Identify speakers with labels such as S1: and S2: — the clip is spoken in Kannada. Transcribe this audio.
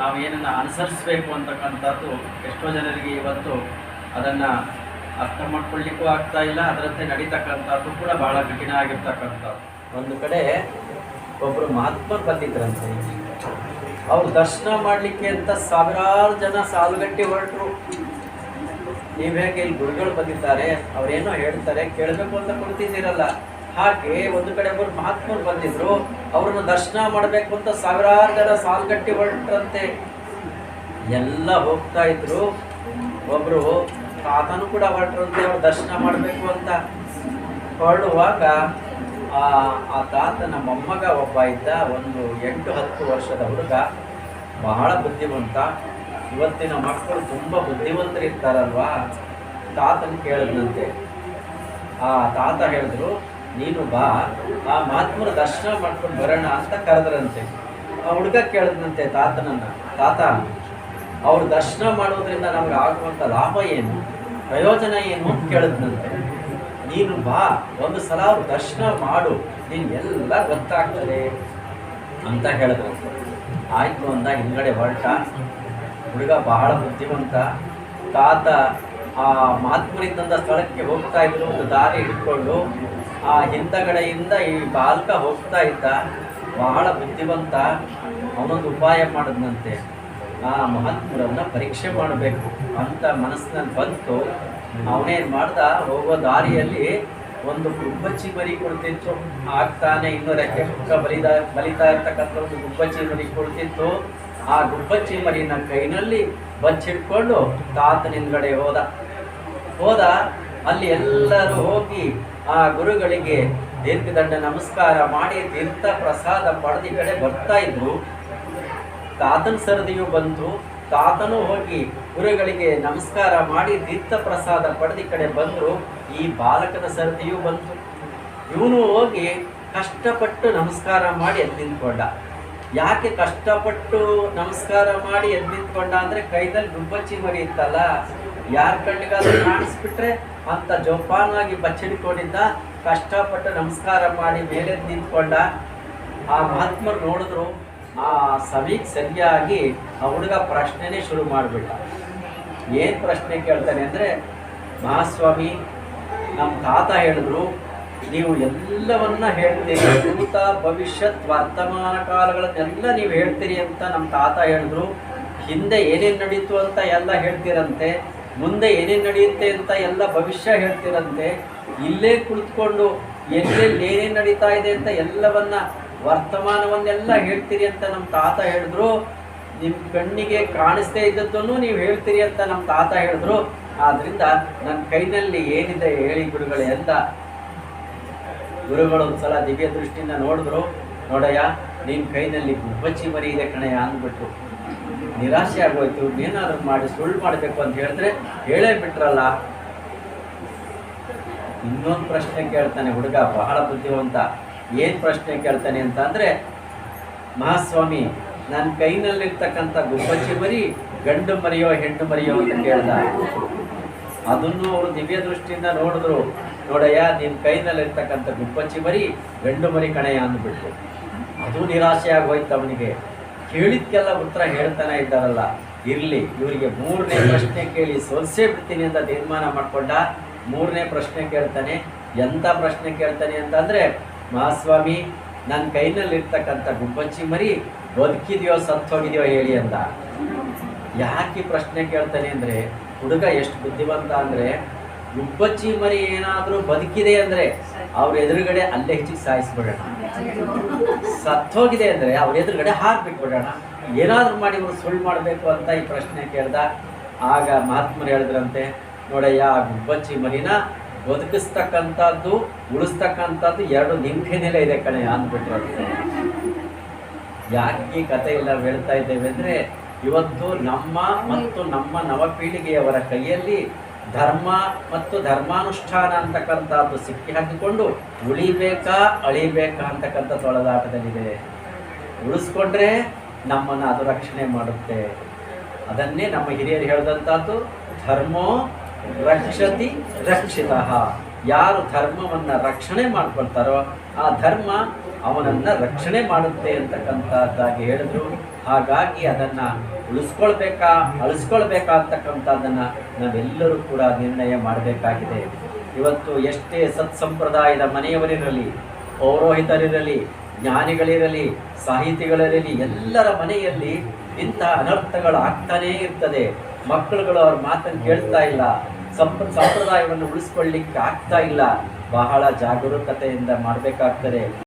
S1: ನಾವು ಅನುಸರಿಸಬೇಕು ಅಂತಕ್ಕಂಥದ್ದು ಎಷ್ಟೋ ಜನರಿಗೆ ಇವತ್ತು ಅದನ್ನು ಅರ್ಥ ಮಾಡ್ಕೊಳ್ಳಿಕ್ಕೂ ಆಗ್ತಾ ಇಲ್ಲ. ಅದರಂತೆ ನಡೀತಕ್ಕಂಥದ್ದು ಕೂಡ ಬಹಳ ಕಠಿಣ ಆಗಿರ್ತಕ್ಕಂಥದ್ದು. ಒಂದು ಕಡೆ ಒಬ್ಬರು ಮಹಾತ್ಮ ಬಂದಿದ್ರಂತೆ. ಅವ್ರು ದರ್ಶನ ಮಾಡಲಿಕ್ಕೆ ಅಂತ ಸಾವಿರಾರು ಜನ ಸಾಲುಗಟ್ಟಿ ಹೊರಟರು. ನೀವು ಹೇಗೆ ಇಲ್ಲಿ ಗುರುಗಳು ಬಂದಿದ್ದಾರೆ, ಅವ್ರೇನೋ ಹೇಳ್ತಾರೆ, ಕೇಳಬೇಕು ಅಂತ ಕುಳಿತಿದ್ದೀರಲ್ಲ ಹಾಗೆ ಒಂದು ಕಡೆ ಒಬ್ಬರು ಮಹಾತ್ಮರು ಬಂದಿದ್ರು, ಅವ್ರನ್ನ ದರ್ಶನ ಮಾಡಬೇಕು ಅಂತ ಸಾವಿರಾರು ಜನ ಸಾಲುಗಟ್ಟಿ ಹೊರಟ್ರಂತೆ ಎಲ್ಲ ಹೋಗ್ತಾ ಇದ್ರು. ಒಬ್ರು ತಾತನು ಕೂಡ ಹೊರಟ್ರಂತೆ, ಅವ್ರು ದರ್ಶನ ಮಾಡಬೇಕು ಅಂತ. ಹೊರಡುವಾಗ, ಆ ಆ ತಾತನ ಮೊಮ್ಮಗ ಒಬ್ಬ ಇದ್ದ, ಒಂದು ಎಂಟು ಹತ್ತು ವರ್ಷದ ಹುಡುಗ, ಬಹಳ ಬುದ್ಧಿವಂತ. ಇವತ್ತಿನ ಮಕ್ಕಳು ತುಂಬ ಬುದ್ಧಿವಂತರಿರ್ತಾರಲ್ವಾ? ತಾತನ ಕೇಳಿದಂತೆ ಆ ತಾತ ಹೇಳಿದ್ರು ನೀನು ಬಾ, ಆ ಮಹಾತ್ಮರ ದರ್ಶನ ಮಾಡ್ಕೊಂಡು ಬರೋಣ ಅಂತ ಕರೆದ್ರಂತೆ. ಆ ಹುಡುಗ ಕೇಳಿದ್ನಂತೆ, ತಾತನನ್ನ, ತಾತ, ಅವ್ರ ದರ್ಶನ ಮಾಡೋದ್ರಿಂದ ನಮ್ಗೆ ಆಗುವಂಥ ಲಾಭ ಏನು? ಪ್ರಯೋಜನ ಏನು? ಅಂತ ಕೇಳಿದ್ನಂತೆ. ನೀನು ಬಾ, ಒಂದು ಸಲ ಅವ್ರ ದರ್ಶನ ಮಾಡು, ನೀನು ಎಲ್ಲ ಗೊತ್ತಾಗ್ತದೆ ಅಂತ ಹೇಳಿದ್ರು ಆಯಿತು ಅಂದ ಹಿಂದ್ಗಡೆ ಹೊರಟ. ಹುಡುಗ ಬಹಳ ಬುದ್ಧಿವಂತ. ತಾತ ಆ ಮಹಾತ್ಮರಿದ್ದಂಥ ಸ್ಥಳಕ್ಕೆ ಹೋಗ್ತಾ ಇದ್ರು ಒಂದು ದಾರಿ ಹಿಡ್ಕೊಂಡು, ಆ ಹಿಂದಗಡೆಯಿಂದ ಈ ಬಾಲಕ ಹೋಗ್ತಾ ಇದ್ದ, ಬಹಳ ಬುದ್ಧಿವಂತ, ಅವನೊಂದು ಉಪಾಯ ಮಾಡಿದ್ನಂತೆ. ಆ ಮಹಾತ್ಮರನ್ನ ಪರೀಕ್ಷೆ ಮಾಡಬೇಕು ಅಂತ ಮನಸ್ಸಿನಲ್ಲಿ ಬಂತು. ಅವನೇನು ಮಾಡ್ದ, ಹೋಗೋ ದಾರಿಯಲ್ಲಿ ಒಂದು ಗುಬ್ಬಚ್ಚಿ ಮರಿ ಕೊಡ್ತಿತ್ತು. ಆಗ್ತಾನೆ ಇನ್ನು ರೆಕ್ಕೆ ಪುಕ್ಕ ಬಲಿದ, ಬಲಿತಾ ಇರ್ತಕ್ಕಂಥ ಒಂದು ಗುಬ್ಬಚ್ಚಿ ಮರಿ ಕೊಡ್ತಿತ್ತು. ಆ ಗುಬ್ಬಚ್ಚಿ ಮರಿನ ಕೈನಲ್ಲಿ ಬಚ್ಚಿಟ್ಕೊಂಡು ತಾತನ ಹಿಂದ್ಗಡೆ ಹೋದ. ಹೋದ, ಅಲ್ಲಿ ಎಲ್ಲರೂ ಹೋಗಿ ಆ ಗುರುಗಳಿಗೆ ದೀರ್ಘದಂಡ ನಮಸ್ಕಾರ ಮಾಡಿ ತೀರ್ಥ ಪ್ರಸಾದ ಪಡೆದಿ ಕಡೆ ಬರ್ತಾ ಇದ್ರು. ತಾತನ ಸರದಿಯು ಬಂತು. ತಾತನು ಹೋಗಿ ಗುರುಗಳಿಗೆ ನಮಸ್ಕಾರ ಮಾಡಿ ತೀರ್ಥ ಪ್ರಸಾದ ಪಡೆದಿ ಕಡೆ ಬಂದರು. ಈ ಬಾಲಕನ ಸರದಿಯು ಬಂತು. ಇವನು ಹೋಗಿ ಕಷ್ಟಪಟ್ಟು ನಮಸ್ಕಾರ ಮಾಡಿ ಎದ್ದು ನಿಂತ್ಕೊಂಡ. ಯಾಕೆ ಕಷ್ಟಪಟ್ಟು ನಮಸ್ಕಾರ ಮಾಡಿ ಎದ್ದು ನಿಂತ್ಕೊಂಡ ಅಂದ್ರೆ ಕೈದಲ್ಲಿ ಗುಬ್ಬಚ್ಚಿ ಮರಿ ಇತ್ತಲ್ಲ? ಯಾರ ಕಣ್ಣಿಗಾದ್ರೂ ಕಾಣಿಸ್ಬಿಟ್ರೆ ಅಂತ ಜೋಪಾನವಾಗಿ ಬಚ್ಚಿಡ್ಕೊಂಡಿದ್ದ ಕಷ್ಟಪಟ್ಟು ನಮಸ್ಕಾರ ಮಾಡಿ ಮೇಲೆ ನಿಂತ್ಕೊಂಡ ಆ ಮಹಾತ್ಮರು ನೋಡಿದ್ರು, ಆ ಸಭೆಗೆ ಸರಿಯಾಗಿ ಆ ಹುಡುಗ ಪ್ರಶ್ನೆನೇ ಶುರು ಮಾಡಿಬಿಟ್ಟ. ಏನು ಪ್ರಶ್ನೆ ಕೇಳ್ತಾನೆ ಅಂದರೆ, ಮಹಾಸ್ವಾಮಿ ನಮ್ಮ ತಾತ ಹೇಳಿದ್ರು, ನೀವು ಎಲ್ಲವನ್ನ ಹೇಳ್ತೀರಿ, ಭೂತ, ಭವಿಷ್ಯತ್, ವರ್ತಮಾನ ಕಾಲಗಳನ್ನೆಲ್ಲ ನೀವು ಹೇಳ್ತೀರಿ ಅಂತ ನಮ್ಮ ತಾತ ಹೇಳಿದ್ರು, ಹಿಂದೆ ಏನೇನು ನಡೀತು ಅಂತ ಎಲ್ಲ ಹೇಳ್ತೀರಂತೆ ಮುಂದೆ ಏನೇನು ನಡೆಯುತ್ತೆ ಅಂತ ಎಲ್ಲ ಭವಿಷ್ಯ ಹೇಳ್ತಿರಂತೆ, ಇಲ್ಲೇ ಕುಳಿತುಕೊಂಡು ಎಲ್ಲೆಲ್ಲಿ ಏನೇನು ನಡೀತಾ ಇದೆ ಅಂತ ಎಲ್ಲವನ್ನ ವರ್ತಮಾನವನ್ನೆಲ್ಲ ಹೇಳ್ತೀರಿ ಅಂತ ನಮ್ಮ ತಾತ ಹೇಳಿದ್ರು. ನಿಮ್ಮ ಕಣ್ಣಿಗೆ ಕಾಣಿಸ್ದೇ ಇದ್ದದ್ದನ್ನು ನೀವು ಹೇಳ್ತೀರಿ ಅಂತ ನಮ್ಮ ತಾತ ಹೇಳಿದ್ರು. ಆದ್ರಿಂದ ನನ್ನ ಕೈನಲ್ಲಿ ಏನಿದೆ ಹೇಳಿ ಗುರುಗಳೇ ಅಂತ ಗುರುಗಳು ಒಂದ್ಸಲ ದಿವ್ಯ ದೃಷ್ಟಿಯಿಂದ ನೋಡಿದ್ರು. ನೋಡಯ್ಯ ನಿನ್ನ ಕೈನಲ್ಲಿ ಗುಬ್ಬಚ್ಚಿ ಮರಿ ಇದೆ ಕಣಯ್ಯ ಅಂದ್ಬಿಟ್ರು. ನಿರಾಶೆ ಆಗೋಯ್ತು, ಏನಾದರೂ ಮಾಡಿ ಸುಳ್ಳು ಮಾಡಬೇಕು ಅಂತ ಹೇಳಿದ್ರೆ ಹೇಳೇ ಬಿಟ್ರಲ್ಲ. ಇನ್ನೊಂದು ಪ್ರಶ್ನೆ ಕೇಳ್ತಾನೆ, ಹುಡುಗ ಬಹಳ ಬುದ್ಧಿವಂತ. ಏನು ಪ್ರಶ್ನೆ ಕೇಳ್ತಾನೆ ಅಂತ ಅಂದರೆ ಮಹಾಸ್ವಾಮಿ ನನ್ನ ಕೈನಲ್ಲಿರ್ತಕ್ಕಂಥ ಗುಬ್ಬಚ್ಚಿ ಮರಿ ಗಂಡು ಮರಿಯೋ ಹೆಣ್ಣು ಮರಿಯೋ ಅಂತ ಕೇಳ್ದ. ಅದನ್ನು ಅವರು ದಿವ್ಯ ದೃಷ್ಟಿಯಿಂದ ನೋಡಿದ್ರು. ನೋಡಯ್ಯ ನಿನ್ನ ಕೈನಲ್ಲಿರ್ತಕ್ಕಂಥ ಗುಬ್ಬಚ್ಚಿ ಮರಿ ಗಂಡು ಮರಿ ಕಣಯ್ಯ ಅಂದ್ಬಿಟ್ಟು ಅದು ನಿರಾಶೆ ಆಗೋಯ್ತು ಅವನಿಗೆ. ಕೇಳಿದ್ಕೆಲ್ಲ ಉತ್ತರ ಹೇಳ್ತಾನೆ ಇದ್ದಾರಲ್ಲ ಇರಲಿ ಇವರಿಗೆ ಮೂರನೇ ಪ್ರಶ್ನೆ ಕೇಳಿ ಸೋಲ್ಸೇ ಬಿಡ್ತೀನಿ ಅಂತ ತೀರ್ಮಾನ ಮಾಡಿಕೊಂಡ ಮೂರನೇ ಪ್ರಶ್ನೆ ಕೇಳ್ತಾನೆ. ಎಂಥ ಪ್ರಶ್ನೆ ಕೇಳ್ತಾನೆ ಅಂತಂದರೆ ಮಹಾಸ್ವಾಮಿ ನನ್ನ ಕೈನಲ್ಲಿರ್ತಕ್ಕಂಥ ಗುಬ್ಬಚ್ಚಿ ಮರಿ ಬದುಕಿದೆಯೋ ಸತ್ತೋಗಿದೆಯೋ ಹೇಳಿ ಅಂತ. ಯಾಕೆ ಪ್ರಶ್ನೆ ಕೇಳ್ತಾನೆ ಅಂದರೆ ಹುಡುಗ ಎಷ್ಟು ಬುದ್ಧಿವಂತ ಅಂದರೆ ಗುಬ್ಬಚ್ಚಿ ಮರಿ ಏನಾದರೂ ಬದುಕಿದೆ ಅಂದರೆ ಅವ್ರ ಎದುರುಗಡೆ ಅಲ್ಲೇ ಹೆಚ್ಚಿಗೆ ಸಾಯಿಸ್ಬಿಡೋಣ. ಸತ್ತೋಗಿದೆ ಅಂದರೆ ಅವ್ರ ಎದುರುಗಡೆ ಹಾಕ್ಬಿಟ್ಬಿಡೋಣ ಏನಾದರೂ ಮಾಡಿ ಇವರು ಸುಳ್ಳು ಮಾಡಬೇಕು ಅಂತ ಈ ಪ್ರಶ್ನೆ ಕೇಳ್ದ. ಆಗ ಮಹಾತ್ಮರು ಹೇಳಿದ್ರಂತೆ, ನೋಡಯ್ಯ, ಆ ಗುಬ್ಬಚ್ಚಿ ಮರಿನ ಬದುಕಿಸ್ತಕ್ಕಂಥದ್ದು, ಉಳಿಸ್ತಕ್ಕಂಥದ್ದು ಎರಡು ನಿಂಕೆನೆಲೆ ಇದೆ ಕಣೆ ಅಂದ್ಬಿಟ್ರು ಯಾಕೆ ಈ ಕಥೆ ಎಲ್ಲ ಹೇಳ್ತಾ ಇದ್ದೇವೆ ಅಂದರೆ, ಇವತ್ತು ನಮ್ಮ ಮತ್ತು ನಮ್ಮ ನವಪೀಳಿಗೆಯವರ ಕೈಯಲ್ಲಿ ಧರ್ಮ ಮತ್ತು ಧರ್ಮಾನುಷ್ಠಾನ ಅಂತಕ್ಕಂಥದ್ದು ಸಿಕ್ಕಿ ಹಾಕಿಕೊಂಡು ಉಳಿಬೇಕಾ ಅಳಿಬೇಕಾ ಅಂತಕ್ಕಂಥ ತೊಳೆದಾಟದಲ್ಲಿದೆ. ಉಳಿಸ್ಕೊಂಡ್ರೆ ನಮ್ಮನ್ನು ಅದು ರಕ್ಷಣೆ ಮಾಡುತ್ತೆ. ಅದನ್ನೇ ನಮ್ಮ ಹಿರಿಯರು ಹೇಳಿದಂಥದ್ದು, ಧರ್ಮೋ ರಕ್ಷತಿ ರಕ್ಷಿತ. ಯಾರು ಧರ್ಮವನ್ನು ರಕ್ಷಣೆ ಮಾಡ್ಕೊಳ್ತಾರೋ ಆ ಧರ್ಮ ಅವನನ್ನು ರಕ್ಷಣೆ ಮಾಡುತ್ತೆ ಅಂತಕ್ಕಂಥದ್ದಾಗಿ ಹೇಳಿದ್ರು. ಹಾಗಾಗಿ ಅದನ್ನು ಉಳಿಸ್ಕೊಳ್ಬೇಕಾ, ಅಳಿಸ್ಕೊಳ್ಬೇಕಾ ಅಂತಕ್ಕಂಥದ್ದನ್ನು ನಾವೆಲ್ಲರೂ ಕೂಡ ನಿರ್ಣಯ ಮಾಡಬೇಕಾಗಿದೆ. ಇವತ್ತು ಎಷ್ಟೇ ಸತ್ಸಂಪ್ರದಾಯದ ಮನೆಯವರಿರಲಿ, ಪೌರೋಹಿತರಿರಲಿ, ಜ್ಞಾನಿಗಳಿರಲಿ, ಸಾಹಿತಿಗಳಿರಲಿ, ಎಲ್ಲರ ಮನೆಯಲ್ಲಿ ಇಂಥ ಅನರ್ಥಗಳು ಆಗ್ತಾನೇ ಇರ್ತದೆ. ಮಕ್ಕಳುಗಳು ಅವ್ರ ಮಾತನ್ನು ಕೇಳ್ತಾ ಇಲ್ಲ. ಸಂಪ್ರ ಸಂಪ್ರದಾಯವನ್ನು ಉಳಿಸ್ಕೊಳ್ಳಿಕ್ಕೆ ಆಗ್ತಾ ಇಲ್ಲ. ಬಹಳ ಜಾಗರೂಕತೆಯಿಂದ ಮಾಡಬೇಕಾಗ್ತದೆ.